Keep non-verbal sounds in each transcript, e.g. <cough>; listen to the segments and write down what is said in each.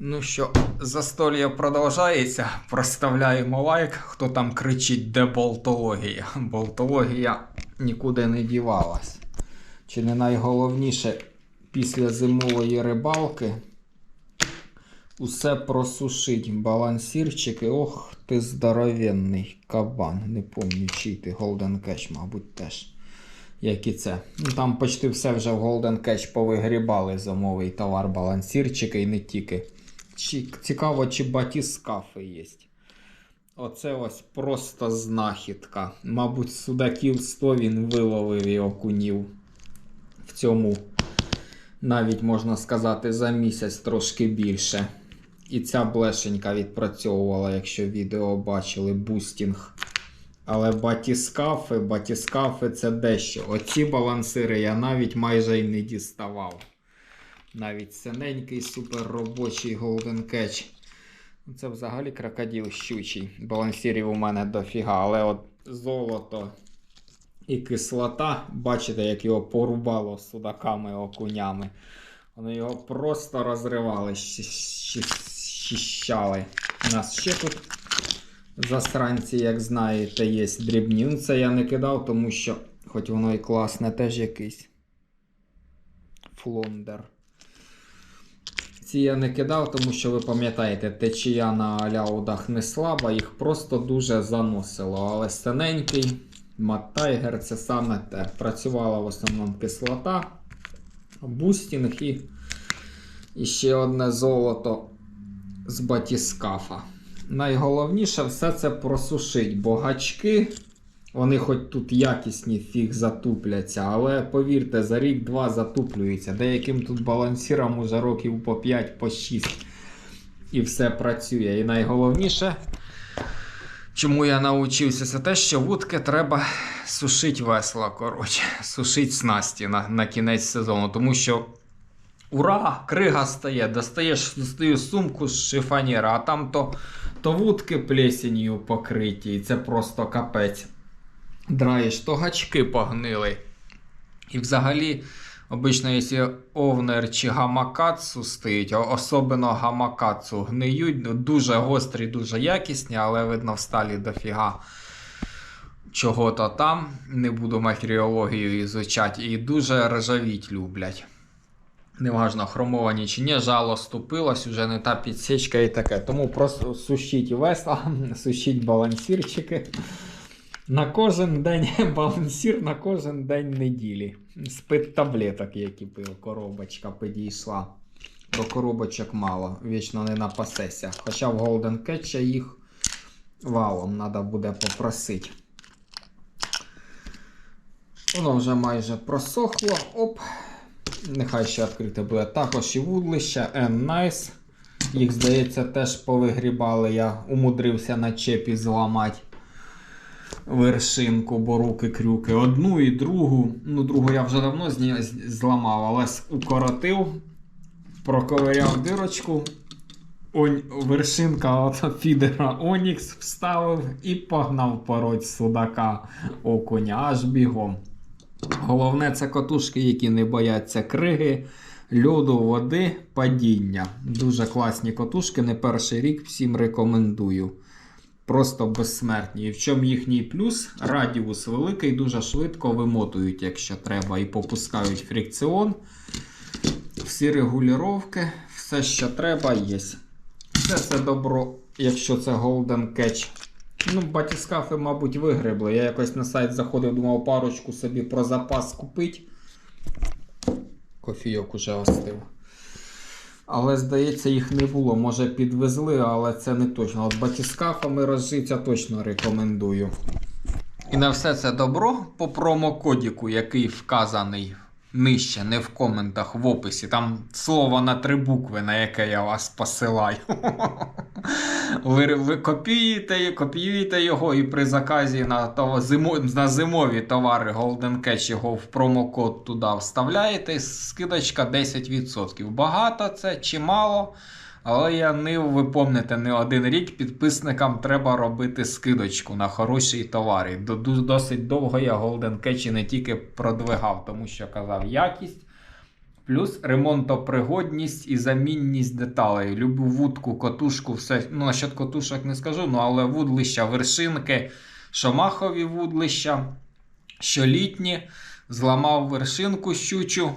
Ну що, застолье продовжається. Проставляємо лайк. Хто там кричить, де болтологія? Болтологія нікуди не дівалась. Чи не найголовніше після зимової рибалки усе просушить. Балансірчики. Ох, ти здоровенний кабан. Не пам'ятаю, чий ти Golden Catch, мабуть, теж. Як і це. Ну, там почти все вже в Golden Catch повигрібали зимовий товар, балансірчики і не тільки. Цікаво, чи батіскафи є. Оце ось просто знахідка. Мабуть, судаків 100 він виловив і окунів в цьому. Навіть можна сказати, за місяць трошки більше. І ця блешенька відпрацьовувала, якщо відео бачили, бустінг. Але батіскафи, батіскафи це дещо. Оці балансири я навіть майже й не діставав. Навіть синенький суперробочий Golden Catch. Ну, Це взагалі крокодил щучий. Балансирів у мене дофіга, але от золото і кислота, бачите, як його порубало судаками окунями. Вони його просто розривали, щищали. У нас ще тут засранці, як знаєте, є дрібні. Ну, це я не кидав, тому що, хоч воно і класне, теж якийсь флондер. Ці я не кидав, тому що ви пам'ятаєте, течія на ляудах не слаба, їх просто дуже заносило. Але синенький Маттайгер це саме те. Працювала в основному кислота, бустінг і, і ще одне золото з батіскафа. Найголовніше все це просушить, бо гачки, вони хоч тут якісні фіг затупляться, але повірте, за рік-два затуплюються. Деяким тут балансірам уже років по 5, по 6. І все працює. І найголовніше, чому я навчився, це те, що вудки треба сушити весело, коротше, сушити снасті на, на кінець сезону. Тому що Ура! Крига стає, достаєш достаю сумку з шифонєра, а там то, то вудки плесенью покриті, і це просто капець. Драєш, то гачки погнили. І взагалі, обично, якщо овнер чи гамакацу стоїть, особливо гамакацу гниють, ну, дуже гострі, дуже якісні, але видно в сталі дофіга чого-то там. Не буду матеріологію ізучати, і дуже ржавіть люблять. Неважно, хромовані чи ні, жало ступилось, уже не та підсічка і таке. Тому просто сушіть весла, сушіть балансірчики. На кожен день <laughs> балансір на кожен день неділі. Спит таблеток, які пив, коробочка підійшла. Про коробочок мало, вічно не напасеся. Хоча в Golden Catch їх валом треба буде попросити. Воно вже майже просохло. Оп. Нехай ще відкрите буде. Також і вудлища N-Nice. Їх, здається, теж повигрібали. Я умудрився на чепі зламати вершинку, бо руки крюки. Одну і другу. Ну, другу я вже давно зламав, але укоротив, проковиряв дирочку. Онь, вершинка фідера Онікс вставив і погнав пороть судака окуня аж бігом. Головне це котушки, які не бояться криги, льоду, води, падіння. Дуже класні котушки, не перший рік всім рекомендую. Просто безсмертні. І в чому їхній плюс? Радіус великий, дуже швидко вимотують, якщо треба, і попускають фрикціон. Всі регулювання, все, що треба, є. Все це добро, якщо це Golden Catch. Ну, батіскафи, мабуть, вигребли. Я якось на сайт заходив, думав парочку собі про запас купити. Кофійок уже остив. Але, здається, їх не було. Може підвезли, але це не точно. От батіскафами розжиться точно рекомендую. І на все це добро по промокодіку, який вказаний нижче, не в коментах, в описі. Там слово на три букви, на яке я вас посилаю. <laughs> Ви, ви копіюєте, копіюєте його і при заказі на, того, зимо, на зимові товари Golden Cash його в промокод туди вставляєте. Скидочка 10%. Багато це чи мало. Але я не ви помните, не один рік підписникам треба робити скидочку на хороші товари. Досить довго я Golden Catch не тільки продвигав, тому що казав якість. Плюс ремонтопригодність і замінність деталей. Любу вудку, котушку, все. Ну, насчет котушок не скажу, ну але вудлища, вершинки, шомахові вудлища, що літні, зламав вершинку щучу.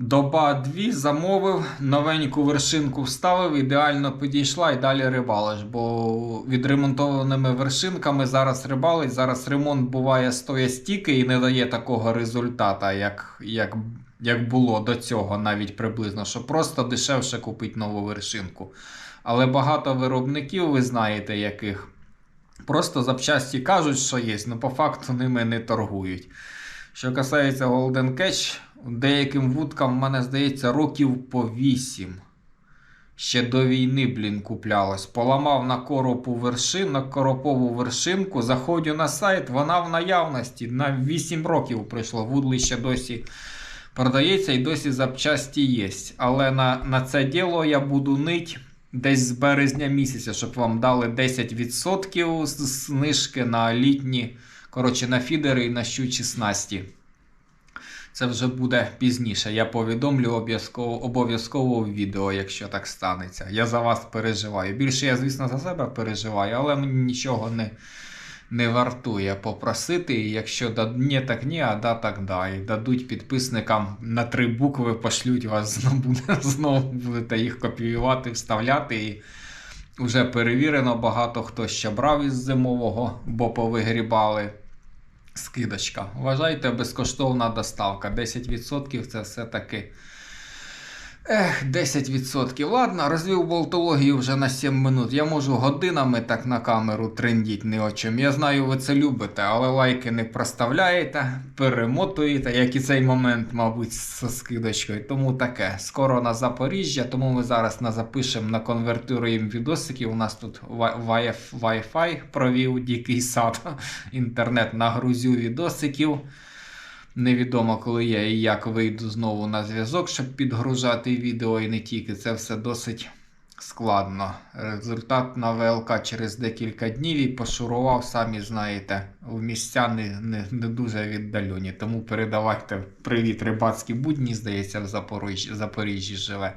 Доба дві замовив, новеньку вершинку вставив, ідеально підійшла і далі рибалиш. Бо відремонтованими вершинками зараз рибалить. Зараз ремонт буває стоя стільки і не дає такого результата, як, як, як було до цього, навіть приблизно, що просто дешевше купити нову вершинку. Але багато виробників, ви знаєте, яких просто запчасті кажуть, що є, але по факту ними не торгують. Що касається Golden Catch, деяким вудкам, мене здається, років по 8. Ще до війни, блін, куплялось. Поламав на коропу вершин, на коропову вершинку. Заходжу на сайт, вона в наявності. На 8 років пройшло. Вудлище досі продається і досі запчасті є. Але на, на це діло я буду нить десь з березня місяця, щоб вам дали 10% знижки на літні. Коротше, на фідери і на щучі снасті. Це вже буде пізніше. Я повідомлю обов'язково, обов'язково в відео, якщо так станеться. Я за вас переживаю. Більше я, звісно, за себе переживаю, але мені нічого не, не вартує попросити. Якщо да, ні, так ні, а да, так да. І дадуть підписникам на три букви, пошлють вас <laughs> знову будете їх копіювати, вставляти. І вже перевірено, багато хто ще брав із зимового, бо повигрібали. Скидочка. Вважайте, безкоштовна доставка. 10% це все-таки. Ех, 10%. Ладно, розвів болтологію вже на 7 минут. Я можу годинами так на камеру трендіть не о чим. Я знаю, ви це любите, але лайки не проставляєте, перемотуєте, як і цей момент, мабуть, з скидочкою. Тому таке. Скоро на Запоріжжя, тому ми зараз на запишемо, наконвертуємо відосики. У нас тут wi- wi- Wi-Fi провів дикий сад. <laughs> Інтернет нагрузю відосиків. Невідомо, коли я і як вийду знову на зв'язок, щоб підгружати відео і не тільки. Це все досить складно. Результат на ВЛК через декілька днів і пошурував, самі знаєте, в місця не, не, не дуже віддалені. Тому передавайте привіт рибацькі будні, здається, в Запоріжжі, Запоріжжі живе.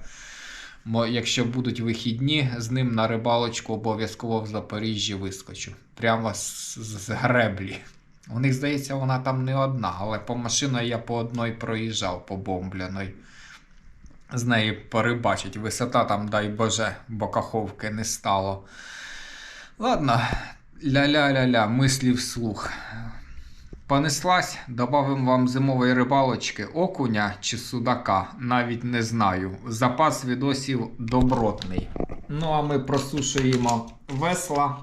Якщо будуть вихідні, з ним на рибалочку обов'язково в Запоріжжі вискочу. Прямо з, з греблі. У них, здається, вона там не одна, але по машиною я по одній проїжджав по бомбляної. З неї порибачить. Висота там, дай Боже, бо каховки не стало. Ладно, ля-ля-ля-ля, мислі вслух. Понеслась, добавим вам зимової рибалочки окуня чи судака, навіть не знаю. Запас відосів добротний. Ну а ми просушуємо весла,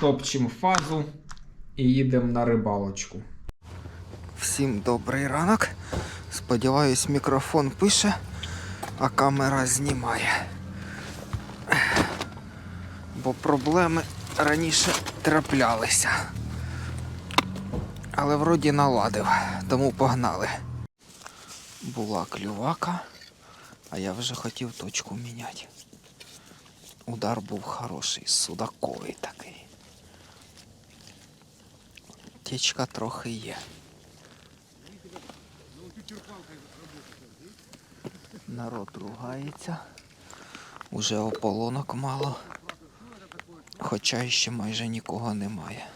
топчемо фазу і їдемо на рибалочку. Всім добрий ранок. Сподіваюсь, мікрофон пише, а камера знімає. Бо проблеми раніше траплялися. Але вроді наладив, тому погнали. Була клювака, а я вже хотів точку міняти. Удар був хороший, судаковий такий. Течка трохи є. Народ ругається. Уже ополонок мало. Хоча ще майже нікого немає.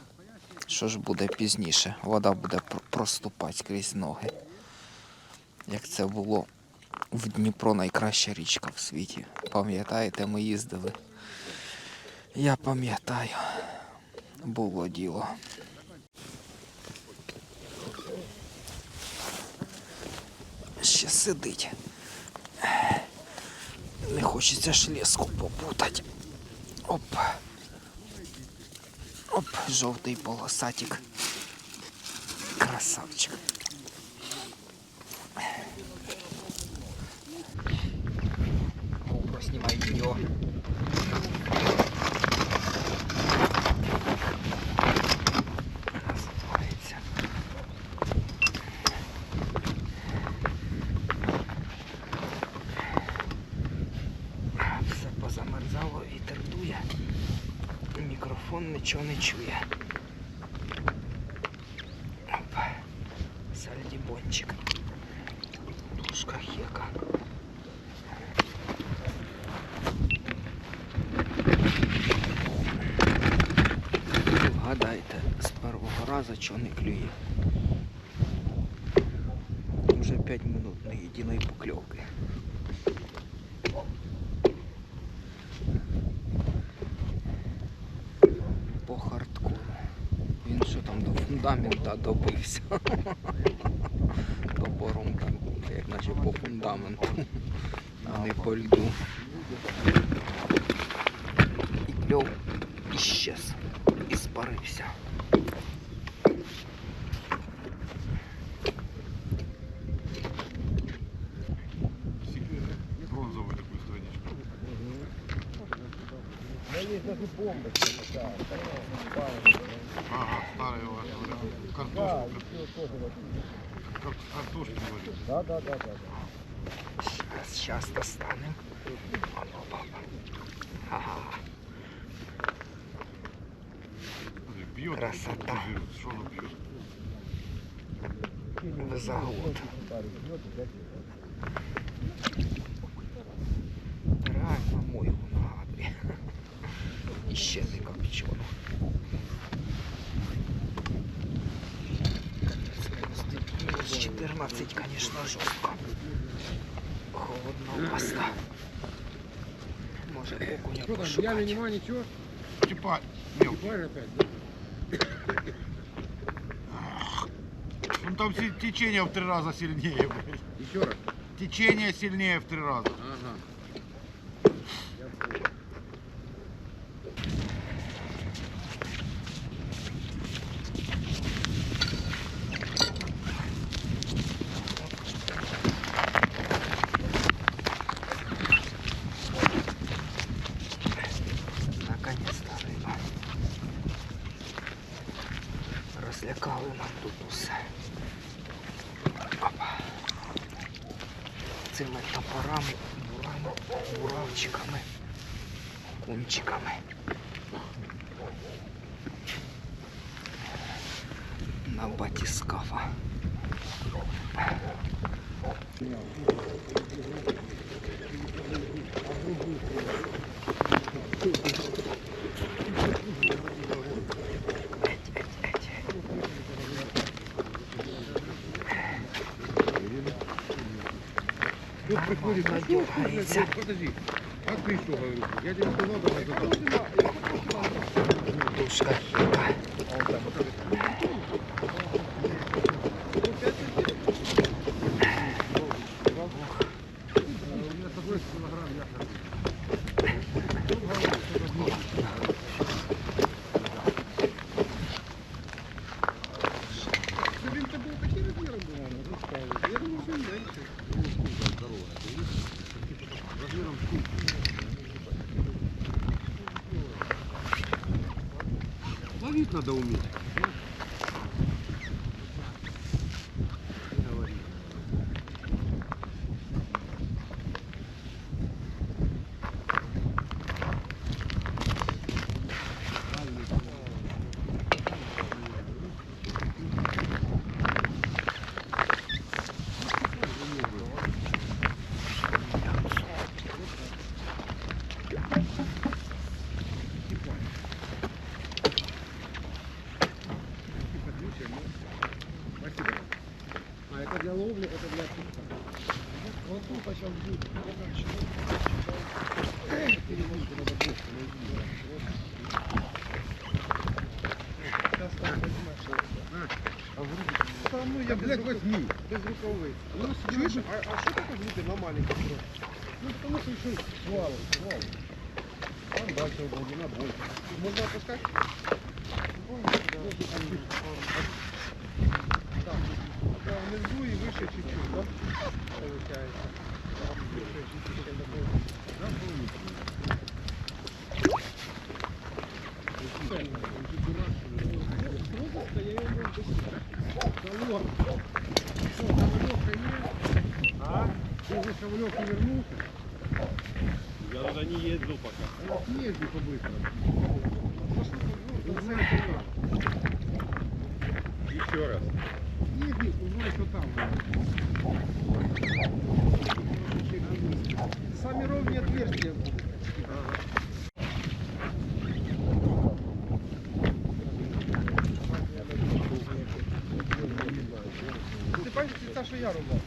Що ж буде пізніше? Вода буде проступати крізь ноги. Як це було в Дніпро найкраща річка в світі. Пам'ятаєте, ми їздили? Я пам'ятаю. Було діло. Ще сидить. Не хочеться ж леску попутати. Оп. Оп, жовтий полосатик. Красавчик. GoPro знімай відео. телефон нічого не чує. Оп. Сальдібончик. Тушка хека. Вгадайте, з першого разу чого не клює. Уже 5 минут не єдиної покльовки. Фундамента добився. Топором так, як наче по фундаменту, а не по льду. І кльов іщез, і спарився. Бронзовую такую страничку. Ага, катушки валить. Да, да, да, да. да. Сейчас, сейчас достанем. Бьет, Красота. Что он бьет? В загод. Я нема ничего? Типа мелкий. Тварь опять. Ну там течение в три раза сильнее. блядь. Еще раз. Течение сильнее в три раза. Ага. Я понял. батискафа. Тут приходит на Подожди, а ты что, говорю? Я тебе сказал, давай задам. Душка. تقولش في الاغراض يا حبيبي высовывается. Ну, чуешь, а, а что такое глиты на маленький срок? Ну, потому что еще вал, вал. Там дальше глубина больше. Можно опускать? Там, там внизу и выше чуть-чуть, да? Получается. Там выше чуть-чуть. Да, получится. Дурак, что ли? Трубочка, я ее могу. Колор. Пока Шавлев не вернулся. Я туда не ездил пока. Вот езди побыстро. Ну, Еще раз. Езди, узнай, что там. Сами ровные отверстия будут. Ты понимаешь, что я рубал?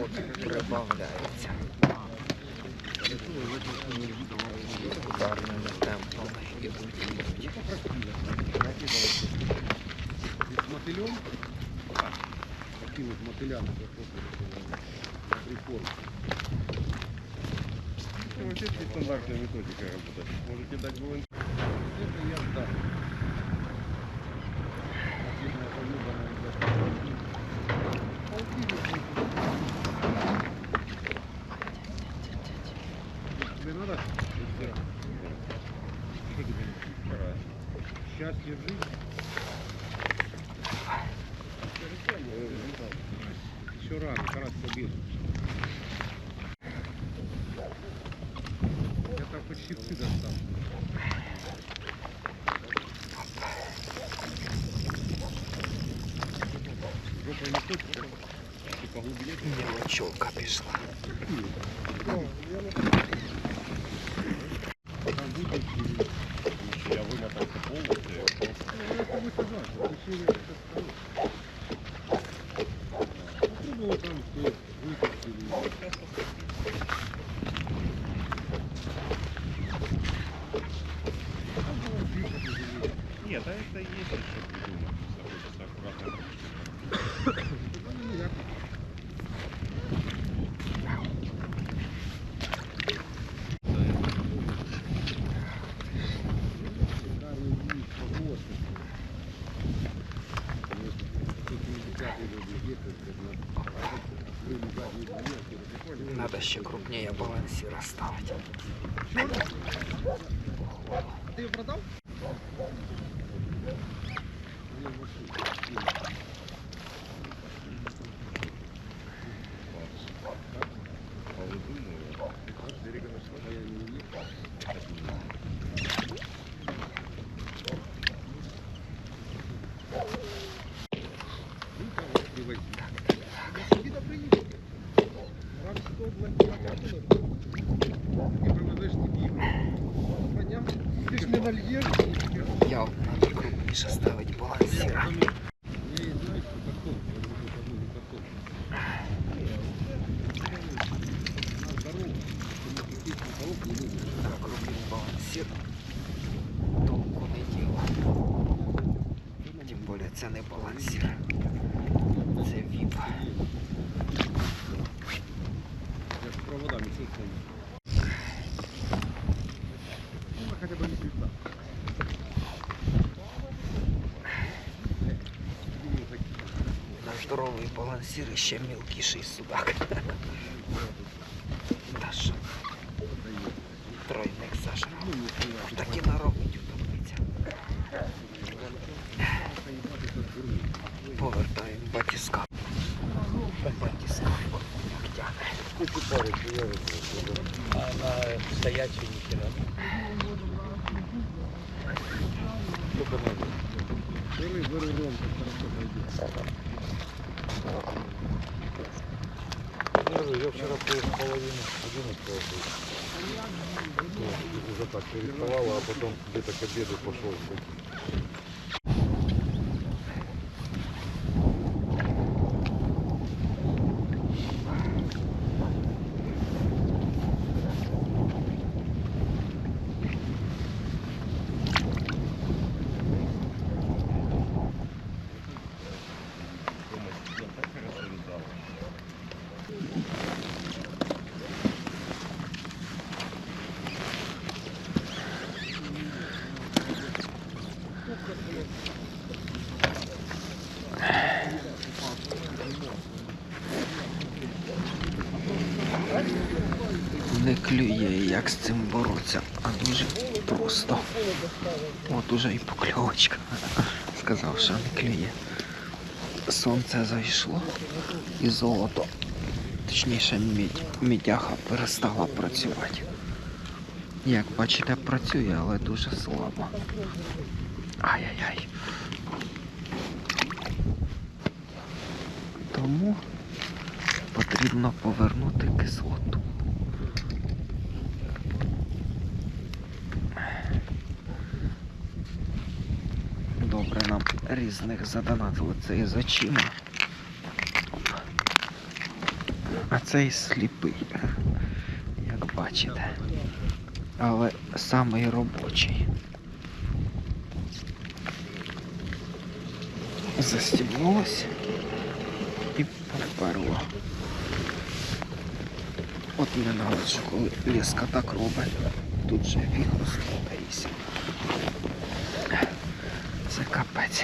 Бачите, народ прибавляється. Ударними темпами ідуть ідуть. С мотылем? Таким вот мотылями на прикорм. Это вообще стандартная методика работы. Можете дать волонтер. Это я да. Мілочовка пішла. Ще крупніше балансира ставити. Ты ее никаких потолок не любишь. На крупний балансир толку не діло. Тим більше це не балансир. Це віп. Я с проводами чувствую. Ну, хотя бы не света. На балансирующий балансир і ще судак. Я вчера пол- половину одиннадцатого был. Уже так переставала, а потом где-то к обеду пошел. Не клює, як з цим боротися, а дуже просто. От уже і покльовочка. Сказав, що не клює. Сонце зайшло і золото, точніше мідь, мідяха перестала працювати. Як бачите, працює, але дуже слабо. Ай-яй-яй. Тому потрібно повернути кислоту. Добре, нам різних задонатили це із очима. А цей сліпий, як бачите. Але самий робочий. Застібнулось і поперло. От ненавиджу, коли леска так робить. Тут же віхо стоїть. Це капець.